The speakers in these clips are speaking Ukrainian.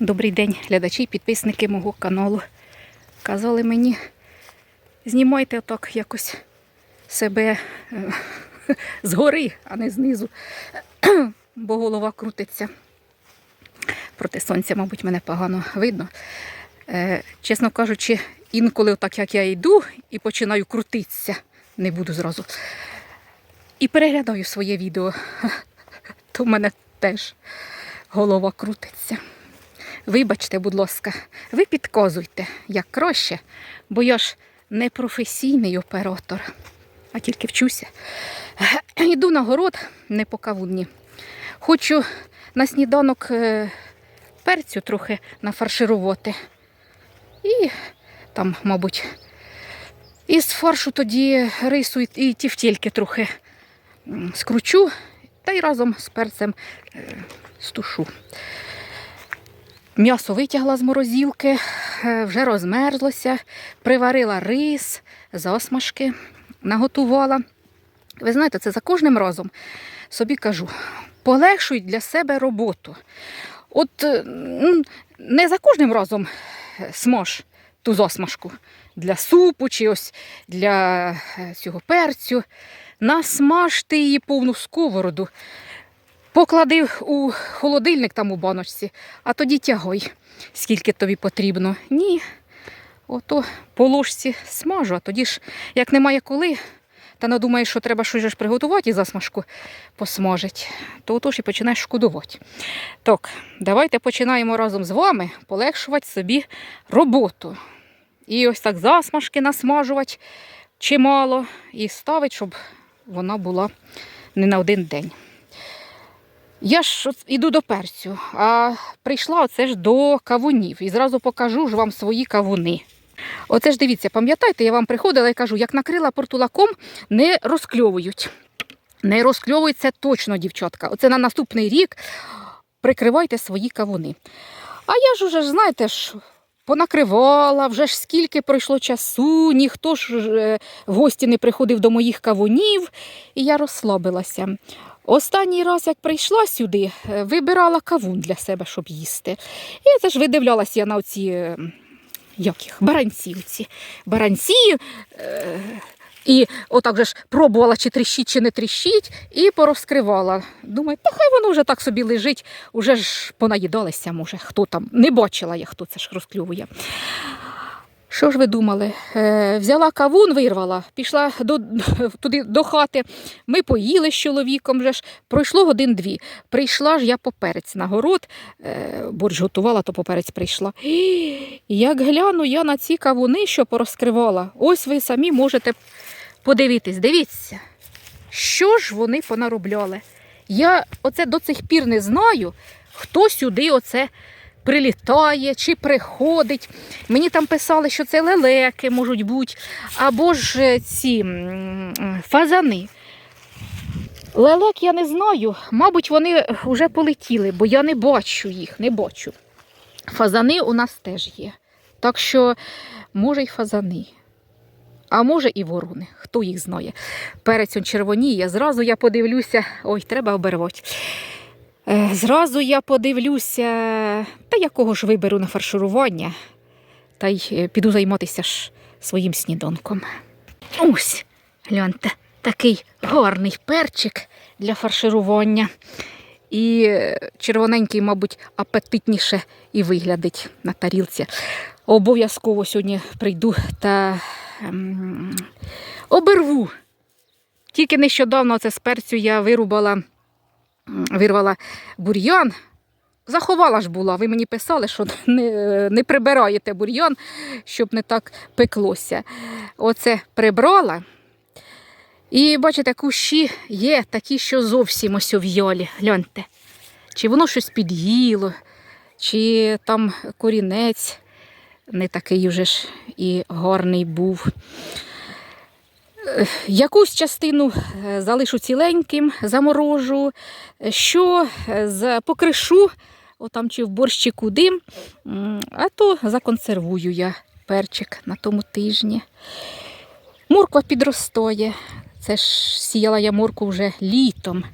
Добрий день, глядачі, і підписники мого каналу. Казали мені, знімайте так якось себе е, згори, а не знизу, бо голова крутиться. Проти сонця, мабуть, мене погано видно. Е, чесно кажучи, інколи, так як я йду і починаю крутитися, не буду зразу. І переглядаю своє відео, то в мене теж голова крутиться. Вибачте, будь ласка, ви підказуйте, як краще, бо я ж не професійний оператор, а тільки вчуся. Йду на город не по кавуні. Хочу на сніданок е, перцю трохи нафарширувати. І там, мабуть, із фаршу тоді рису і- тівтєльки трохи скручу та й разом з перцем е, стушу. М'ясо витягла з морозилки, е, вже розмерзлося, приварила рис, засмажки, наготувала. Ви знаєте, це за кожним разом собі кажу, полегшуй для себе роботу. От е, не за кожним разом е, смаж ту засмажку для супу чи ось для цього перцю. Насмаж ти її повну сковороду. Поклади у холодильник там у баночці, а тоді тягай, скільки тобі потрібно. Ні. Ото по ложці смажу, а тоді ж, як немає коли, та надумаєш, що треба щось приготувати і засмажку посмажить, то отож і починаєш шкодувати. Так, давайте починаємо разом з вами полегшувати собі роботу. І ось так засмажки насмажувати чимало і ставити, щоб вона була не на один день. Я ж іду до перцю, а прийшла оце ж до кавунів. І зразу покажу ж вам свої кавуни. Оце ж дивіться, пам'ятаєте, я вам приходила і кажу, як накрила портулаком, не розкльовують. Не розкльовується точно, дівчатка. Оце на наступний рік прикривайте свої кавуни. А я ж уже знаєте ж, понакривала, вже ж скільки пройшло часу, ніхто ж е, в гості не приходив до моїх кавунів, і я розслабилася. Останній раз, як прийшла сюди, е, вибирала кавун для себе, щоб їсти. І це ж видивлялася на оці, е, як їх, баранці. Оці. Баранці. Е, і отак же ж пробувала, чи тріщить, чи не тріщить, і порозкривала. Думаю, та хай воно вже так собі лежить, уже ж понаїдалися, може, хто там. Не бачила я, хто це ж розклювує. Що ж ви думали? Е, взяла кавун, вирвала, пішла до, туди до хати. Ми поїли з чоловіком. Вже ж. Пройшло годин-дві. Прийшла ж я поперець на город, е, борщ готувала, то поперець прийшла. І як гляну я на ці кавуни, що порозкривала, ось ви самі можете подивитись. Дивіться, що ж вони понаробляли. Я оце до цих пір не знаю, хто сюди оце прилітає чи приходить. Мені там писали, що це лелеки можуть бути, або ж е, ці фазани. Лелек я не знаю, мабуть, вони вже полетіли, бо я не бачу їх, не бачу. Фазани у нас теж є. Так що, може, й фазани. А може і ворони, хто їх знає. Перець он червоніє, зразу я подивлюся, ой, треба обервати. Е, Зразу я подивлюся, та якого ж виберу на фарширування, та й е, піду займатися ж своїм сніданком. Ось, гляньте, такий гарний перчик для фарширування. І е, червоненький, мабуть, апетитніше і виглядить на тарілці. Обов'язково сьогодні прийду та ем, оберву. Тільки нещодавно це з перцю я вирубала вирвала бур'ян. Заховала ж була. Ви мені писали, що не, не прибираєте бур'ян, щоб не так пеклося. Оце прибрала. І бачите, кущі є такі, що зовсім ось ов'ялі. Гляньте. Чи воно щось під'їло, чи там корінець не такий вже ж і гарний був. Е, Якусь частину е, залишу ціленьким, заморожу, що е, покришу, отам чи в борщику дим, м, а то законсервую я перчик на тому тижні. Морква підростає. Це ж сіяла я морку вже літом.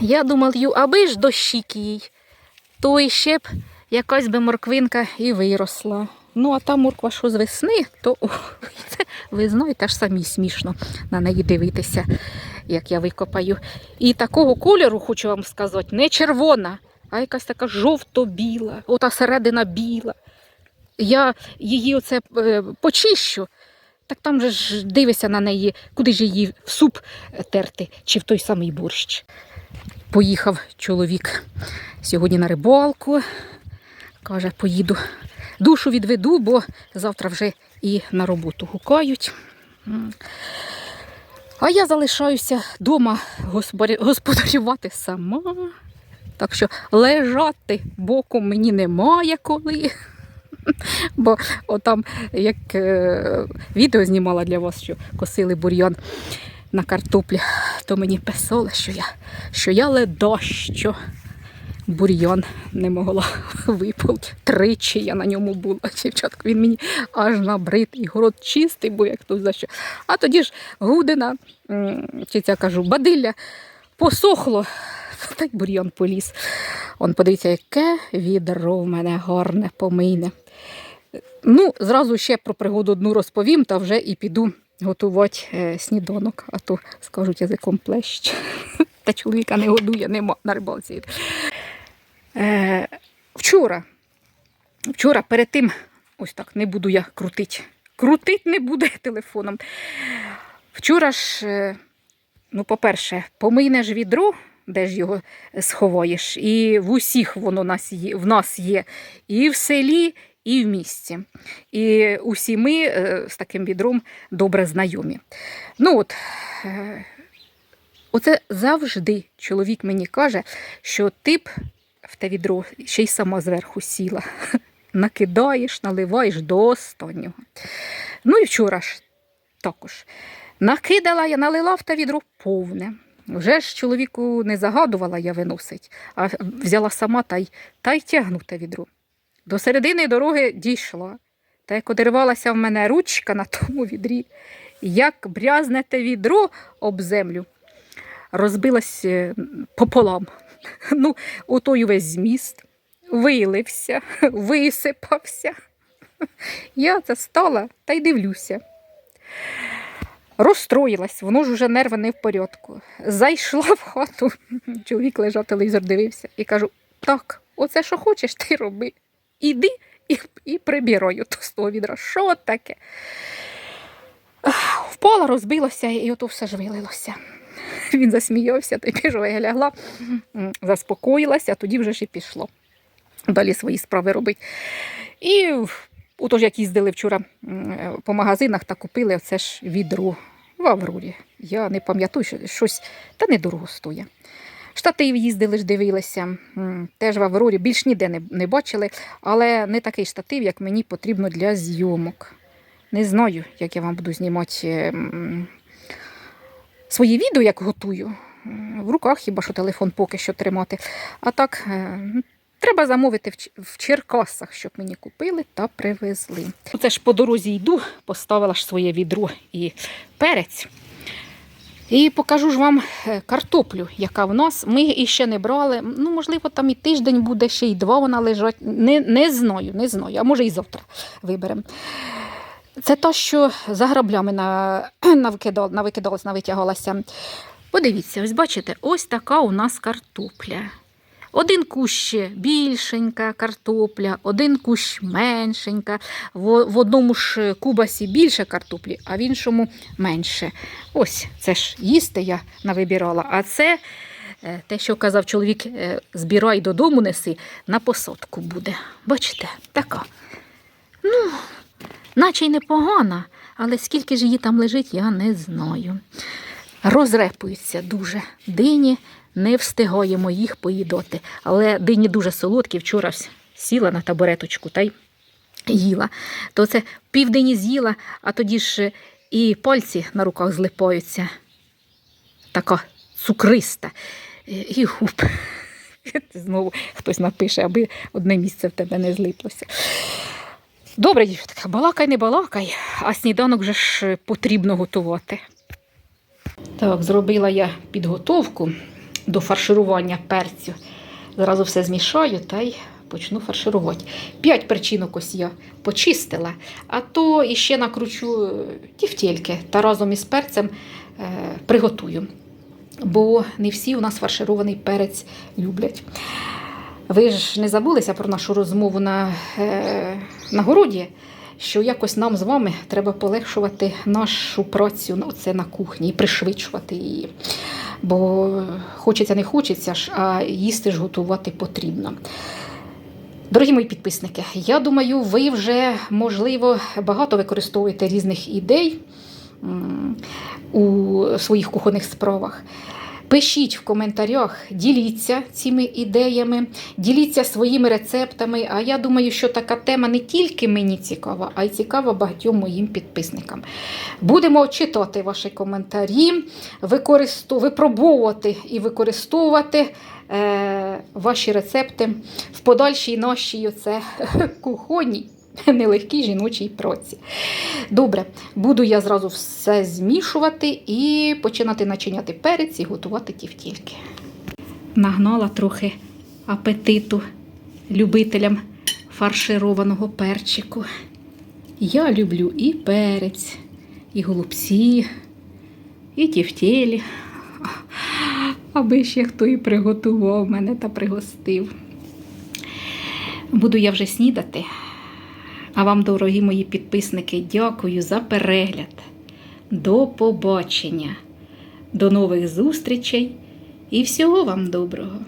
Я думаю, аби ж дощик то ще б якась би морквинка і виросла. Ну, а та морква, що з весни, то о, це, ви знаєте, ж самі смішно на неї дивитися, як я викопаю. І такого кольору, хочу вам сказати, не червона, а якась така жовто-біла, ота середина біла. Я її оце е, почищу, так там же ж дивися на неї, куди ж її в суп терти, чи в той самий борщ. Поїхав чоловік сьогодні на рибалку. Каже, поїду. Душу відведу, бо завтра вже і на роботу гукають. А я залишаюся вдома господарювати сама. Так що лежати боком мені немає коли. Бо отам, як е, відео знімала для вас, що косили бур'ян на картоплі, то мені писали, що я, що я ледощу. Бур'ян не могла виполти. Тричі я на ньому була. Дівчатка, він мені аж набрид, і город чистий, бо як хто за що. А тоді ж гудина, чи ця кажу, бадилля посохло, та й бур'ян поліз. Он подивіться, яке відро в мене гарне, помийне. Ну, зразу ще про пригоду одну розповім, та вже і піду готувати е, сніданок, а то скажуть язиком плещ. Та чоловіка не годує, нема на рибалці. Е, вчора, вчора перед тим, ось так, не буду я крутити. Крутить не буде телефоном. Вчора ж, е, ну, по-перше, помийнеш відро, де ж його сховаєш, і в усіх воно нас є, в нас є, і в селі, і в місті. І усі ми е, з таким відром добре знайомі. Ну от, оце завжди чоловік мені каже, що ти б в те відро ще й сама зверху сіла. Накидаєш, наливаєш до останнього. Ну і вчора ж також. Накидала я, налила в те відро повне. Вже ж чоловіку не загадувала я виносить, а взяла сама та й, та й тягну те відро. До середини дороги дійшла, та як одервалася в мене ручка на тому відрі, як брязне те відро об землю, розбилась е, пополам. Ну, отой весь зміст, вилився, висипався. Я це стала та й дивлюся. Розстроїлась, воно ж уже нерви не в порядку. Зайшла в хату, чоловік лежав, телевізор дивився, і кажу: так, оце що хочеш, ти роби. Іди і, і прибираю то з відра. Що таке? Ах, Впала, розбилося, і ото все ж вилилося. Він засміявся, та й пішов, я лягла, заспокоїлася, а тоді вже ж і пішло. Далі свої справи робить. І отож, як їздили вчора по магазинах та купили оце ж відро в Аврорі. Я не пам'ятаю, що щось та недорого стоїть. Штатив їздили ж дивилися, теж в Аврорі, більш ніде не, не бачили, але не такий штатив, як мені потрібно для зйомок. Не знаю, як я вам буду знімати м, свої відео, як готую. В руках хіба що телефон поки що тримати. А так, е, треба замовити в, Черкасах, щоб мені купили та привезли. Оце ж по дорозі йду, поставила ж своє відро і перець. І покажу ж вам е, картоплю, яка в нас. Ми її ще не брали. Ну, можливо, там і тиждень буде, ще й два вона лежать. Не, не знаю, не знаю, а може і завтра виберемо. Це то, що за граблями на, навикидал, навикидалась, навитягалася. Подивіться, ось бачите, ось така у нас картопля. Один кущ більшенька картопля, один кущ меншенька. В, в одному ж кубасі більше картоплі, а в іншому менше. Ось це ж їсти я навибирала. А це е, те, що казав чоловік, е, збирай додому неси, на посадку буде. Бачите, така. Ну, наче й непогана, але скільки ж її там лежить, я не знаю. Розрепуються дуже дині, не встигаємо їх поїдати. Але дині дуже солодкі. Вчора сіла на табуреточку та й їла. То це південі з'їла, а тоді ж і пальці на руках злипаються. Така цукриста. Е, І губ. Знову хтось напише, аби одне місце в тебе не злиплося. Добре, дівчатка, балакай, не балакай, а сніданок вже ж потрібно готувати. Так, зробила я підготовку до фарширування перцю. Зразу все змішаю та й почну фарширувати. П'ять перчинок ось я почистила, а то іще накручу е, та разом із перцем е, приготую. Бо не всі у нас фарширований перець люблять. Ви ж не забулися про нашу розмову на, е, на городі, що якось нам з вами треба полегшувати нашу працю ну, це на кухні і пришвидшувати її. Бо хочеться не хочеться ж, а їсти ж готувати потрібно. Дорогі мої підписники, я думаю, ви вже, можливо, багато використовуєте різних ідей у своїх кухонних справах. Пишіть в коментарях, діліться цими ідеями, діліться своїми рецептами. А я думаю, що така тема не тільки мені цікава, а й цікава багатьом моїм підписникам. Будемо читати ваші коментарі, випробовувати і використовувати е... ваші рецепти в подальшій нашій оце, кухонній. Нелегкій жіночій проці. Добре, буду я зразу все змішувати і починати начиняти перець і готувати тівтільки. Нагнала трохи апетиту любителям фаршированого перчику. Я люблю і перець, і голубці, і тівтєлі. Аби ще хто і приготував мене та пригостив. Буду я вже снідати. А вам, дорогі мої підписники, дякую за перегляд. До побачення, до нових зустрічей і всього вам доброго!